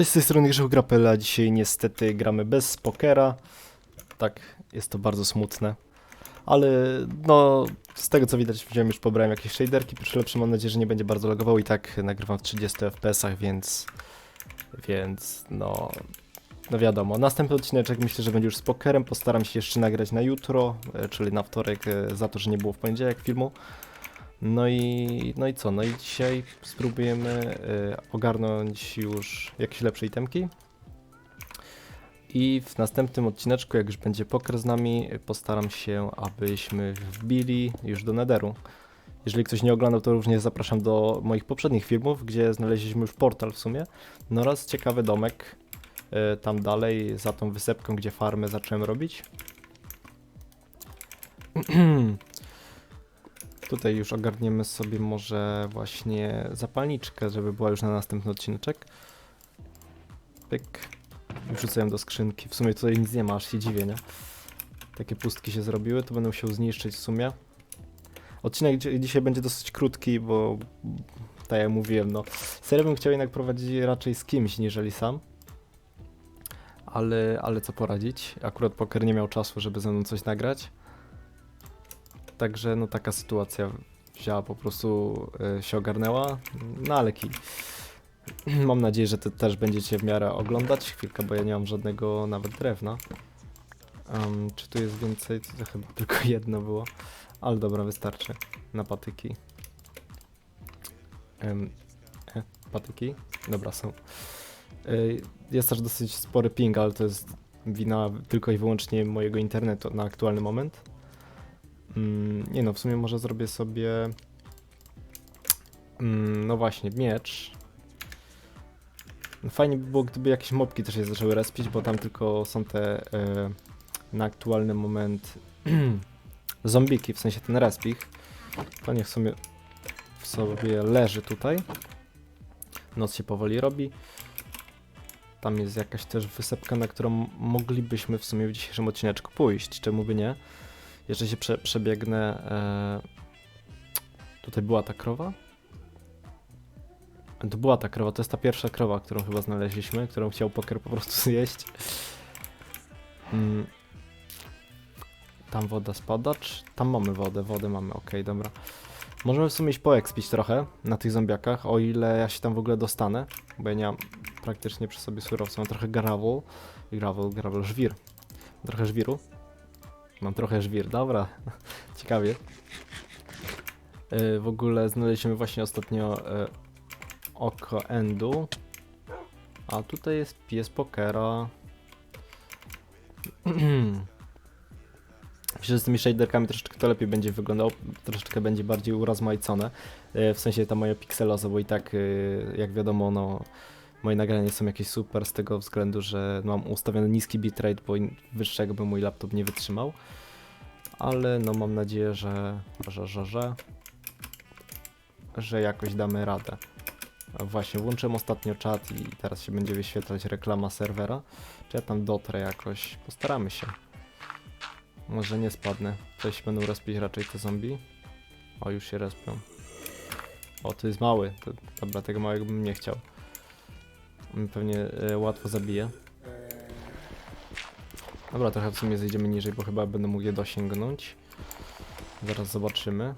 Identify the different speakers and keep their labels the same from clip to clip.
Speaker 1: Cześć, z tej strony Grzech Grapela. Dzisiaj niestety gramy bez pokera. Tak, jest to bardzo smutne. Ale no, z tego co widać, wziąłem już pobrałem jakieś shaderki. Przy lepszym mam nadzieję, że nie będzie bardzo logował i tak nagrywam w 30 fps-ach, więc... Więc no... No wiadomo, następny odcineczek myślę, że będzie już z pokerem. Postaram się jeszcze nagrać na jutro, e, czyli na wtorek, e, za to, że nie było w poniedziałek filmu. No i, no i co? No i dzisiaj spróbujemy y, ogarnąć już jakieś lepsze itemki. I w następnym odcineczku, jak już będzie poker z nami, postaram się, abyśmy wbili już do Netheru. Jeżeli ktoś nie oglądał, to również zapraszam do moich poprzednich filmów, gdzie znaleźliśmy już portal w sumie. No oraz ciekawy domek y, tam dalej, za tą wysepką, gdzie farmę zacząłem robić. Tutaj już ogarniemy sobie może właśnie zapalniczkę, żeby była już na następny odcineczek. Pyk. Wrzucałem do skrzynki. W sumie tutaj nic nie ma, aż się dziwię, nie? Takie pustki się zrobiły, to będę musiał zniszczyć w sumie. Odcinek dzi- dzisiaj będzie dosyć krótki, bo tak jak mówiłem, no serię bym chciał jednak prowadzić raczej z kimś, niżeli sam. Ale, ale co poradzić? Akurat poker nie miał czasu, żeby ze mną coś nagrać. Także no taka sytuacja wzięła po prostu y, się ogarnęła. No ale kij. Mam nadzieję, że ty też będziecie w miarę oglądać. Chwilkę, bo ja nie mam żadnego nawet drewna. Em, czy tu jest więcej? To chyba tylko jedno było. Ale dobra, wystarczy. Na patyki. Em, e, patyki? Dobra, są. Y, jest też dosyć spory ping, ale to jest wina tylko i wyłącznie mojego internetu na aktualny moment. Mm, nie no, w sumie może zrobię sobie. Mm, no właśnie, miecz. Fajnie by było, gdyby jakieś mopki też się zaczęły respić, bo tam tylko są te e, na aktualny moment zombiki, w sensie ten respich. To niech w sumie w sobie leży tutaj. Noc się powoli robi. Tam jest jakaś też wysepka, na którą moglibyśmy w sumie w dzisiejszym odcineczku pójść, czemu by nie. Jeszcze się prze, przebiegnę. E... Tutaj była ta krowa? To była ta krowa, to jest ta pierwsza krowa, którą chyba znaleźliśmy, którą chciał poker po prostu zjeść. Mm. Tam woda spadacz. Tam mamy wodę, wodę mamy, okej, dobra. Możemy w sumie iść poekspić trochę na tych zombiakach, o ile ja się tam w ogóle dostanę, bo ja nie mam praktycznie przy sobie surowca, mam trochę gravel, gravel, gravel, żwir. Trochę żwiru. Mam trochę żwir, dobra. Ciekawie. Yy, w ogóle znaleźliśmy właśnie ostatnio yy, oko endu. A tutaj jest pies pokera. Myślę, że z tymi shaderkami troszeczkę to lepiej będzie wyglądało, troszeczkę będzie bardziej urozmaicone. Yy, w sensie ta moja pikseloza, bo i tak, jak wiadomo, no, moje nagrania nie są jakieś super z tego względu, że mam ustawiony niski bitrate, bo wyższego by mój laptop nie wytrzymał. Ale no mam nadzieję, że, że, że, że, że jakoś damy radę. Właśnie, włączyłem ostatnio czat i teraz się będzie wyświetlać reklama serwera. Czy ja tam dotrę jakoś? Postaramy się. Może nie spadnę. Coś będą respić raczej te zombie. O, już się respią. O, to jest mały. Dobra, tego małego bym nie chciał. Pewnie e, łatwo zabije. Dobra, trochę w sumie zejdziemy niżej, bo chyba będę mógł je dosięgnąć. Zaraz zobaczymy.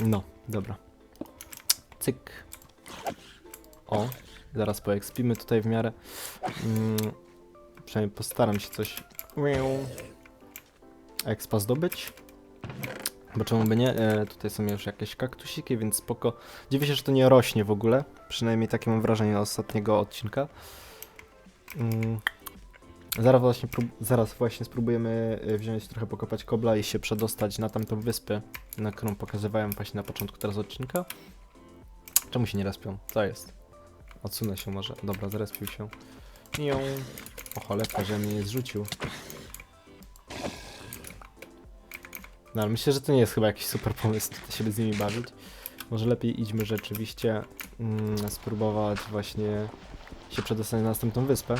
Speaker 1: No, dobra. Cyk. O, zaraz poekspimy tutaj w miarę. Mm, przynajmniej postaram się coś expa zdobyć. Bo czemu by nie? E, tutaj są już jakieś kaktusiki, więc spoko. Dziwię się, że to nie rośnie w ogóle. Przynajmniej takie mam wrażenie ostatniego odcinka. Mm. Zaraz właśnie, zaraz właśnie spróbujemy e, wziąć trochę pokopać kobla i się przedostać na tamtą wyspę, na którą pokazywałem właśnie na początku teraz odcinka. Czemu się nie respią? Co jest? Odsunę się może. Dobra, zrespił się. Nią. O cholera, że mnie nie zrzucił. No ale myślę, że to nie jest chyba jakiś super pomysł tutaj się z nimi bawić. Może lepiej idźmy rzeczywiście mm, spróbować właśnie się przedostać na następną wyspę.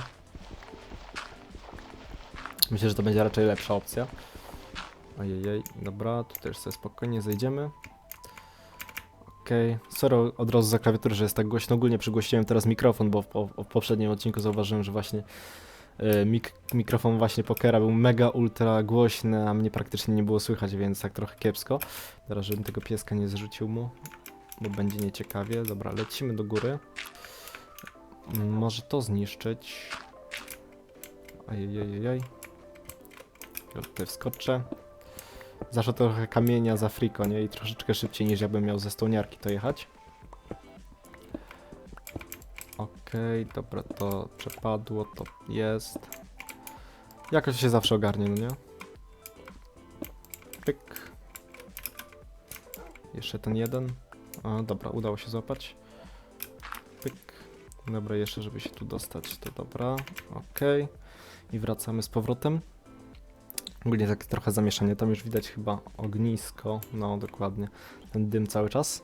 Speaker 1: Myślę, że to będzie raczej lepsza opcja. Ojej, dobra, tutaj już sobie spokojnie zejdziemy. Okej, sorry od razu za klawiaturę, że jest tak głośno. Ogólnie przygłosiłem teraz mikrofon, bo w, w poprzednim odcinku zauważyłem, że właśnie mik mikrofon właśnie pokera był mega ultra głośny, a mnie praktycznie nie było słychać, więc tak trochę kiepsko. Teraz, żebym tego pieska nie zrzucił mu, bo będzie nieciekawie. Dobra, lecimy do góry. Może to zniszczyć. Ajajajaj. Ja tutaj wskoczę. Zawsze trochę kamienia za friko, nie? I troszeczkę szybciej niż jakbym miał ze stołniarki to jechać. Okej, dobra, to przepadło, to jest. Jakoś się zawsze ogarnie, no nie? Pyk. Jeszcze ten jeden. A, dobra, udało się złapać. Pyk. Dobra, jeszcze żeby się tu dostać, to dobra. Okej. I wracamy z powrotem. Ogólnie tak trochę zamieszanie, tam już widać chyba ognisko, no dokładnie, ten dym cały czas.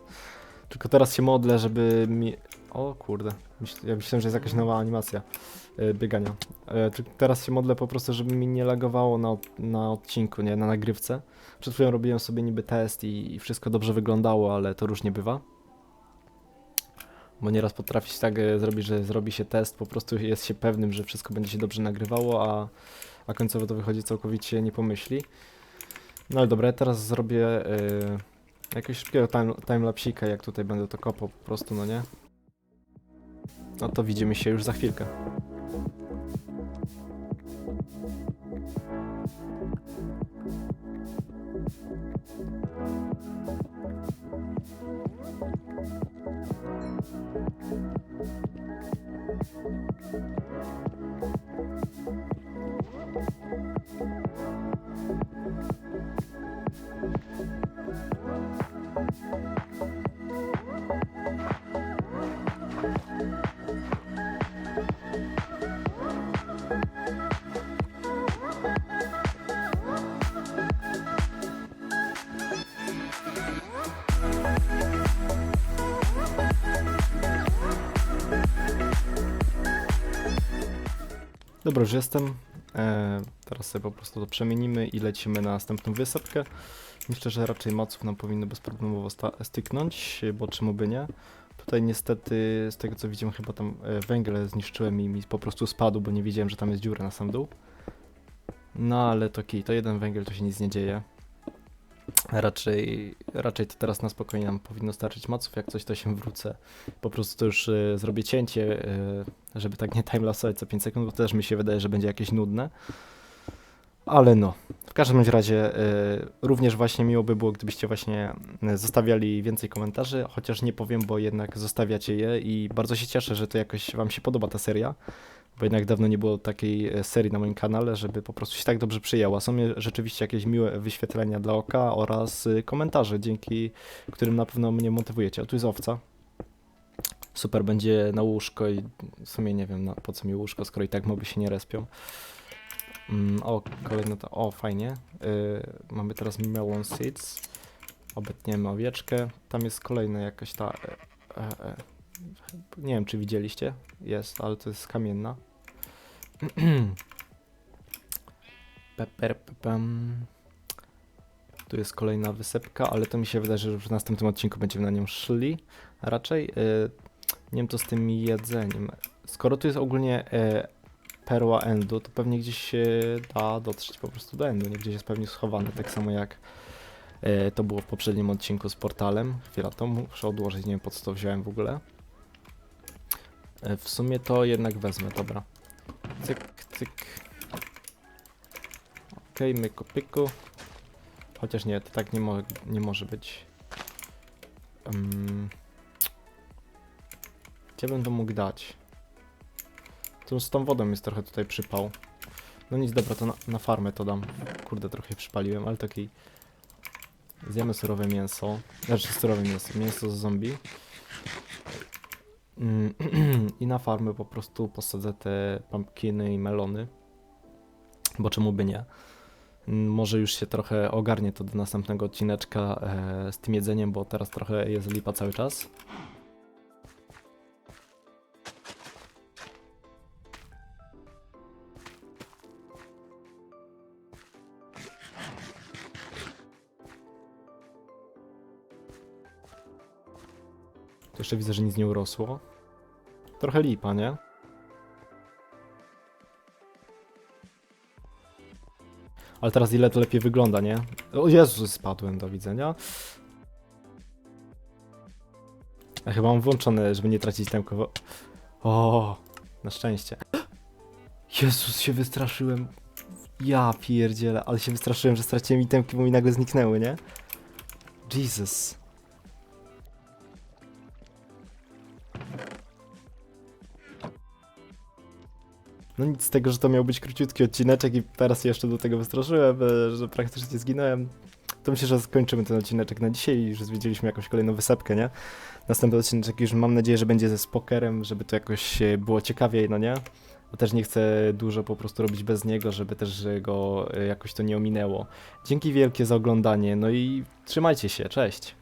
Speaker 1: Tylko teraz się modlę, żeby mi... O kurde, ja myślałem, że jest jakaś nowa animacja e, biegania. E, tylko teraz się modlę po prostu, żeby mi nie lagowało na, na odcinku, nie, na nagrywce. Przed chwilą robiłem sobie niby test i, i wszystko dobrze wyglądało, ale to różnie bywa. Bo nieraz potrafi się tak e, zrobić, że zrobi się test, po prostu jest się pewnym, że wszystko będzie się dobrze nagrywało, a a końcowo to wychodzi całkowicie nie pomyśli. No ale dobra, ja teraz zrobię jakiegoś szybkiego time, timelapsika, jak tutaj będę to kopał po prostu, no nie? No to widzimy się już za chwilkę. Dobra, już jestem. E, teraz sobie po prostu to przemienimy i lecimy na następną wysepkę. Myślę, że raczej maców nam powinno bezproblemowo styknąć, bo czemu by nie. Tutaj niestety, z tego co widziałem, chyba tam e, węgiel zniszczyłem i mi po prostu spadł, bo nie wiedziałem, że tam jest dziura na sam dół. No ale to kij, to jeden węgiel, to się nic nie dzieje. Raczej, raczej to teraz na spokojnie nam powinno starczyć maców, jak coś to się wrócę. Po prostu to już e, zrobię cięcie, e, żeby tak nie timelapsować co 5 sekund, bo też mi się wydaje, że będzie jakieś nudne. Ale no, w każdym razie e, również właśnie miło by było, gdybyście właśnie e, zostawiali więcej komentarzy, chociaż nie powiem, bo jednak zostawiacie je i bardzo się cieszę, że to jakoś wam się podoba ta seria, bo jednak dawno nie było takiej e, serii na moim kanale, żeby po prostu się tak dobrze przyjęła. Są rzeczywiście jakieś miłe wyświetlenia dla oka oraz e, komentarze, dzięki którym na pewno mnie motywujecie. O, tu jest owca. Super będzie na łóżko i w sumie nie wiem po co mi łóżko, skoro i tak moby się nie respią. Mm, o, kolejne to. O, fajnie. Yy, mamy teraz melon seeds. Obetniemy owieczkę. Tam jest kolejna jakaś ta. E, e, e. Nie wiem, czy widzieliście. Jest, ale to jest kamienna. Tu jest kolejna wysepka, ale to mi się wydaje, że w następnym odcinku będziemy na nią szli. Raczej. Nie wiem, to z tym jedzeniem. Skoro tu jest ogólnie e, perła endu, to pewnie gdzieś się da dotrzeć po prostu do endu, nie gdzieś jest pewnie schowane, tak samo jak e, to było w poprzednim odcinku z portalem. Chwila, to muszę odłożyć, nie wiem po co to wziąłem w ogóle. E, w sumie to jednak wezmę, dobra. Cyk, cyk. Okej, myku, pyku. Chociaż nie, to tak nie, mo nie może być. Um, gdzie to mógł dać? Tu z tą wodą jest trochę tutaj przypał. No nic, dobra, to na, na farmę to dam. Kurde, trochę przypaliłem, ale taki. Zjemy surowe mięso. Znaczy surowe mięso, mięso z zombie. Mm, I na farmę po prostu posadzę te pumpkiny i melony. Bo czemu by nie? Mm, Może już się trochę ogarnie to do następnego odcineczka e, z tym jedzeniem, bo teraz trochę jest lipa cały czas. Jeszcze widzę, że nic nie urosło. Trochę lipa, nie? Ale teraz ile to lepiej wygląda, nie? O Jezus, spadłem, do widzenia. Ja chyba mam włączone, żeby nie tracić tempo. O, na szczęście. Jezus, się wystraszyłem. Ja pierdzielę, ale się wystraszyłem, że straciłem itemki, bo mi nagle zniknęły, nie? Jesus. No nic z tego, że to miał być króciutki odcineczek i teraz jeszcze do tego wystraszyłem, e, że praktycznie zginąłem. To myślę, że skończymy ten odcineczek na dzisiaj i już zwiedziliśmy jakąś kolejną wysepkę, nie? Następny odcineczek już mam nadzieję, że będzie ze spokerem, żeby to jakoś było ciekawiej, no nie? Bo też nie chcę dużo po prostu robić bez niego, żeby też go e, jakoś to nie ominęło. Dzięki wielkie za oglądanie, no i trzymajcie się, cześć!